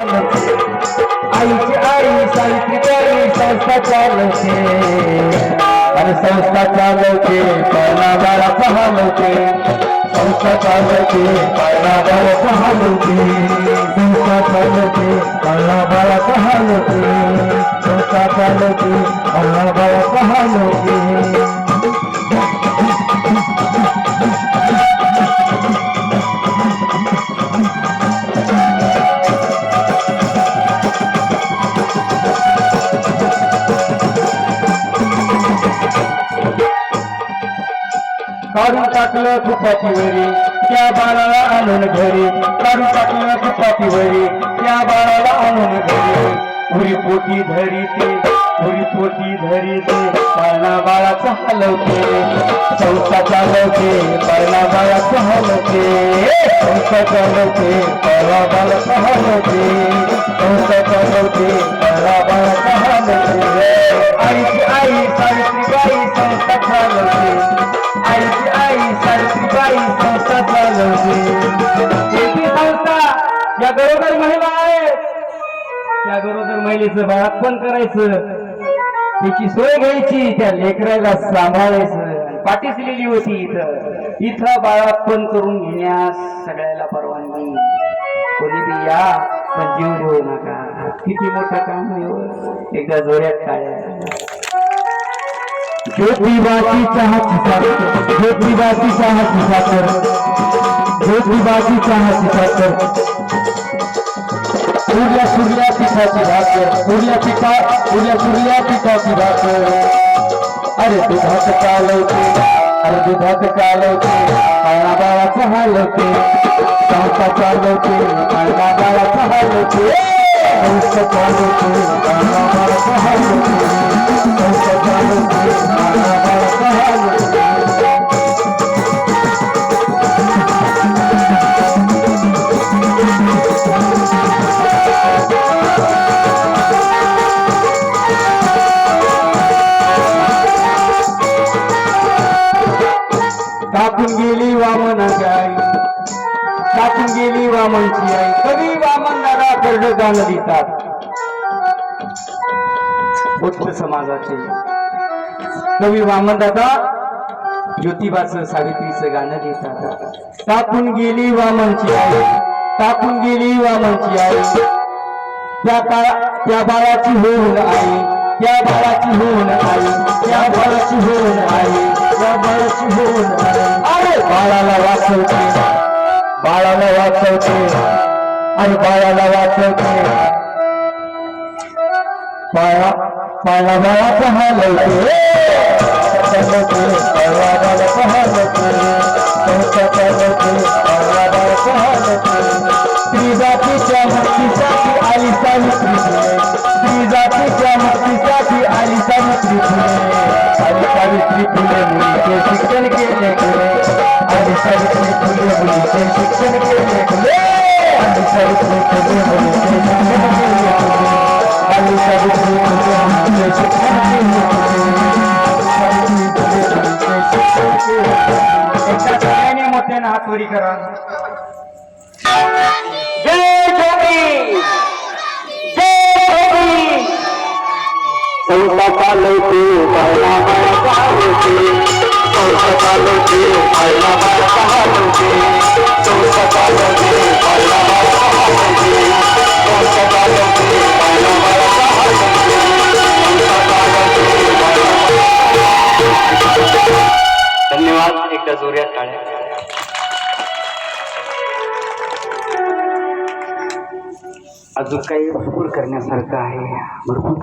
आईची आई सावित्री सावित्रीबाई संस्था चालवते आणि संस्था चालवते पहिला बाळा पाहलवते संस्था चालवते पहिला बाळा पाहलवते संस्था चालवते पहिला बाळा पाहलवते काढून टाकलं तुपाची वरी त्या बाळाला आणून घरी. काढून टाकलं तुपाची वरी त्या बाळाला आणून घरी. उरी पोटी धरी ते उरी पोटी धरी ते पाळणा बाळाचं हलवते चौथा चालवते पाळणा बाळाचं हलवते चौथा चालवते पाळणा बाळाचं हलवते या गरोदर महिला आहेत. त्या गरोदर महिलेचं बाळापण करायचं. त्याची सोय घ्यायची त्या लेकराला सांभाळायचं. पाठीच लिहिली होती इथं. इथं बाळापण करून घेण्यास सगळ्याला परवानगी. कोणी बी या पण जीव घेऊ नका. किती मोठं काम आहे हो. एकदा जोऱ्यात काढ्या ज्योतिबाची चहाची साखर ज्योतिबाची चहाची साखर ज्योतिबाची चहाची साखर उरल्या सुरल्या पिठाची भाकर उरल्या पिठा उरल्या सुरल्या पिठाची भाकर अरे दुधात चालवते अरे दुधात चालवते पाळणा बाळाचा हालवते संस्था चालवते पाळणा बाळाचा हालवते संस्था चालवते पाळणा बाळाचा वामनची आहे. कधी वामन दादा कर्ज गाणं देतात. बुद्ध समाजाचे. कवी वामन दादा ज्योतिबाचं सावित्रीचं गाणं देतात. टाकून गेली वामनची आई. टाकून गेली वामनची आई. त्या काळा त्या बाळाची होऊन आई. त्या बाळाची होऊन आई. त्या बाळाची होऊन आई. त्या बाळाची होऊन आई. अरे! बाळाला वाचवते. बाळाला वाचवते आणि बाळाला वाचवते बाळा बाळा बाळाचा हलवते सावित्री फुले मुलीचे शिक्षण केले गेले आली सावित्री फुले मुलीचे शिक्षण केले गेले सावित्री फुले मुलीचे शिक्षण केले गेले सावित्री फुले मुलीचे शिक्षण केले गेले मोठ्याने हात करा जय जोगी जय जोगी चालवते चालवते चालवते चालवते चालवते चालवते चालवते चालवते चालवते धन्यवाद एकदा जोऱ्यात टाळ्या अजून काही भरपूर करण्यासारखं आहे. भरपूर